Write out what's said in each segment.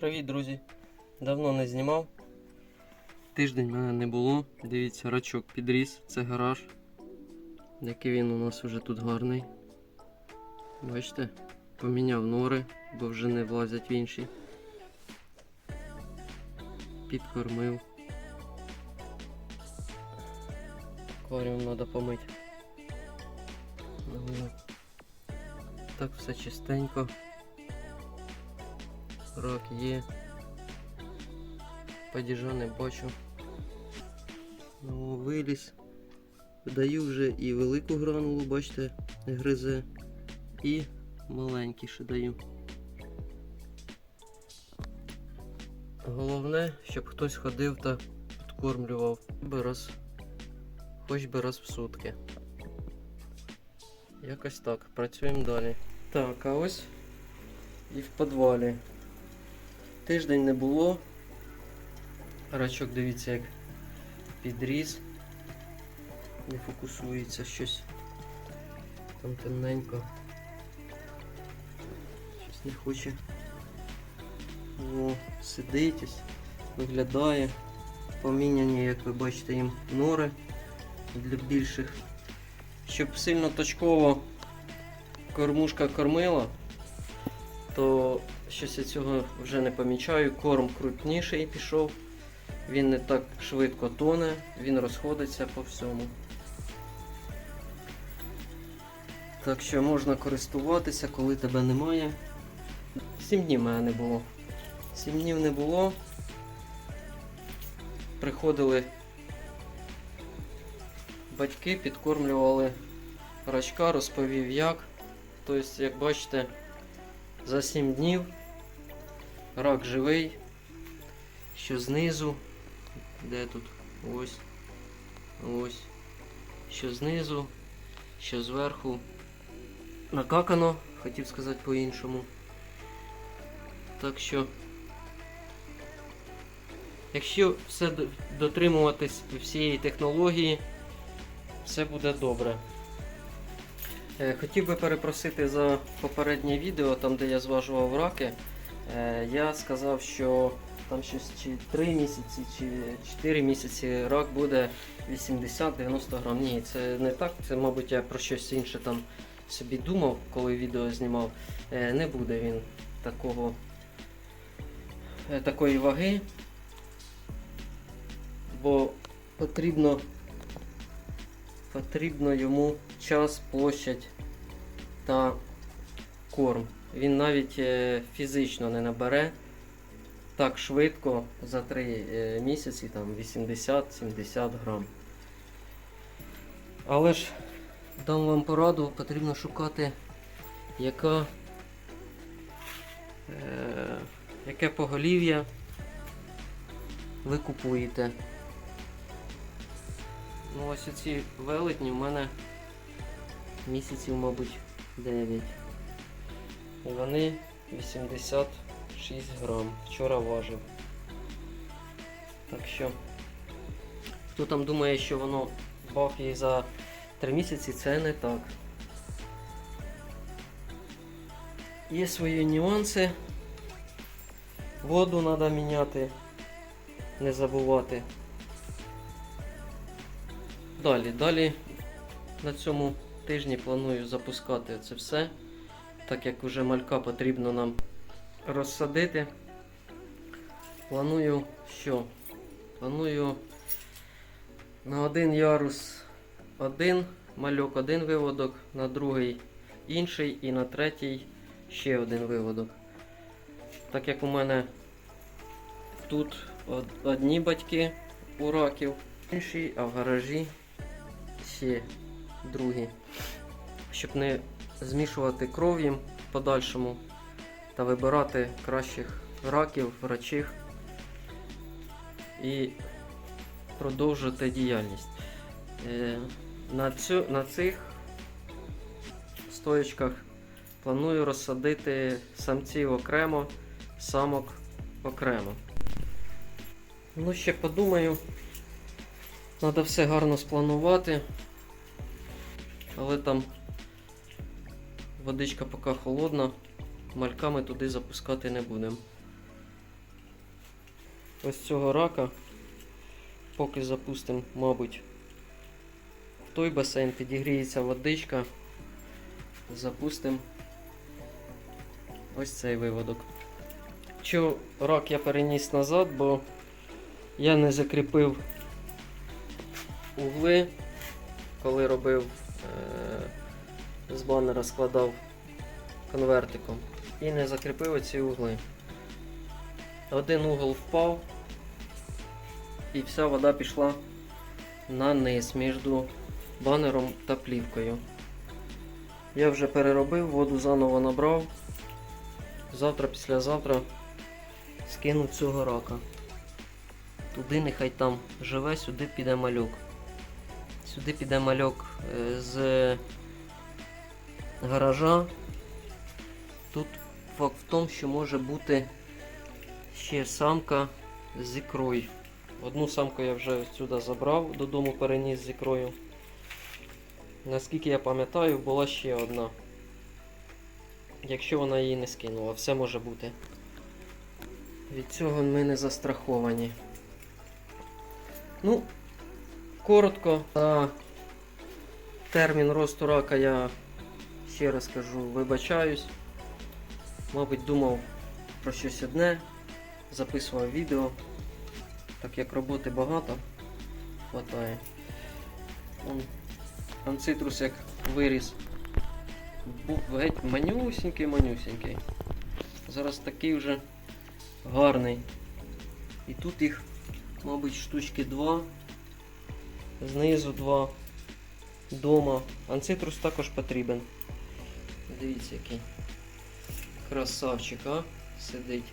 Привіт, друзі! Давно не знімав. Тиждень мене не було. Дивіться, рачок підріс, це гараж. Який він у нас вже тут гарний. Бачите? Поміняв нори, бо вже не влазять в інші. Підкормив. Акваріум треба помити. Так все чистенько. Рак є. Падіжа не бачу. Ну, виліз. Даю вже і велику гранулу, бачите, гризе. І маленький ще даю. Головне, щоб хтось ходив та підкормлював. Би раз, хоч би раз в сутки. Якось так. Працюємо далі. Так, а ось і в підвалі. Тиждень не було. Рачок, дивіться, як підріс. Не фокусується щось. Там темненько. Щось не хоче. О, сидить виглядає. Поміняні, як ви бачите, їм нори для більших. Щоб сильно точково кормушка кормила, то щось я цього вже не помічаю. Корм крупніший пішов. Він не так швидко тоне, він розходиться по всьому. Так що можна користуватися, коли тебе немає. Сім днів мене не було. Сім днів не було. Приходили батьки, підкормлювали рачка, розповів як. Тобто, як бачите, за 7 днів рак живий, що знизу, де тут? Ось, ось, що знизу, що зверху. Накакано, хотів сказати по-іншому. Так що, якщо все дотримуватись всієї технології, все буде добре. Е, Хотів би перепросити за попереднє відео, там де я зважував раки. Е, Я сказав, що там щось чи 3 місяці, чи 4 місяці рак буде 80-90 грам. Ні, це не так. Це, мабуть, я про щось інше там собі думав, коли відео знімав. Е, Не буде він такого, такої ваги, бо потрібно потрібно йому час, площадь та корм. Він навіть е, фізично не набере так швидко за 3 місяці, там 80-70 грам. Але ж дам вам пораду, потрібно шукати, яка, е, яке поголів'я ви купуєте. Ну ось ці велетні в мене місяців, мабуть, 9. І вони 86 грам. Вчора важив. Так що, хто там думає, що воно баф за 3 місяці, це не так. Є свої нюанси. Воду треба міняти, не забувати. Далі, далі на цьому тижні планую запускати це все. Так як вже малька потрібно нам розсадити. Планую що? Планую на один ярус один мальок, один виводок, на другий інший і на третій ще один виводок. Так як у мене тут одні батьки у раків, інші, а в гаражі ще другі. Щоб не змішувати кров їм в подальшому та вибирати кращих раків, врачих і продовжити діяльність. Е, На, цю, на цих стоячках планую розсадити самців окремо, самок окремо. Ну, ще подумаю. Треба все гарно спланувати. Але там водичка поки холодна. мальками туди запускати не будемо. Ось цього рака, поки запустимо, мабуть, в той басейн підігріється водичка, запустимо ось цей виводок. Чо рак я переніс назад, бо я не закріпив угли, коли робив з банера складав конвертиком і не закріпив оці угли. Один угол впав і вся вода пішла на низ між банером та плівкою. Я вже переробив, воду заново набрав. Завтра, післязавтра скину цього рака. Туди нехай там живе, сюди піде малюк. Сюди піде мальок е, з гаража. Тут факт в тому, що може бути ще самка з ікрою. Одну самку я вже сюди забрав, додому переніс з ікрою. Наскільки я пам'ятаю, була ще одна. Якщо вона її не скинула, все може бути. Від цього ми не застраховані. Ну, коротко, за термін росту рака я ще раз кажу, вибачаюсь. Мабуть, думав про щось одне, записував відео. Так як роботи багато, хватає. Он, анцитрус як виріс. Був геть манюсінький, манюсінький. Зараз такий вже гарний. І тут їх, мабуть, штучки два. Знизу два. Дома. Анцитрус також потрібен. Дивіться який. Красавчик, а? Сидить.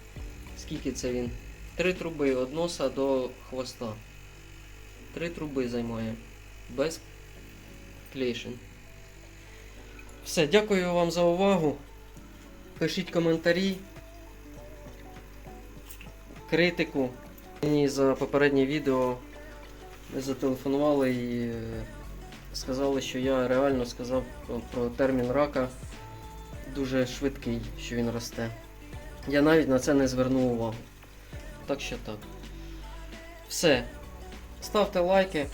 Скільки це він? Три труби від носа до хвоста. Три труби займає. Без клейшин. Все, дякую вам за увагу. Пишіть коментарі, критику. Мені за попереднє відео зателефонували і сказали, що я реально сказав про термін рака дуже швидкий, що він росте. Я навіть на це не звернув увагу. Так що так. Все. Ставте лайки.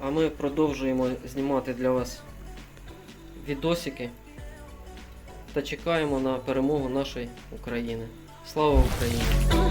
А ми продовжуємо знімати для вас відосики та чекаємо на перемогу нашої України. Слава Україні!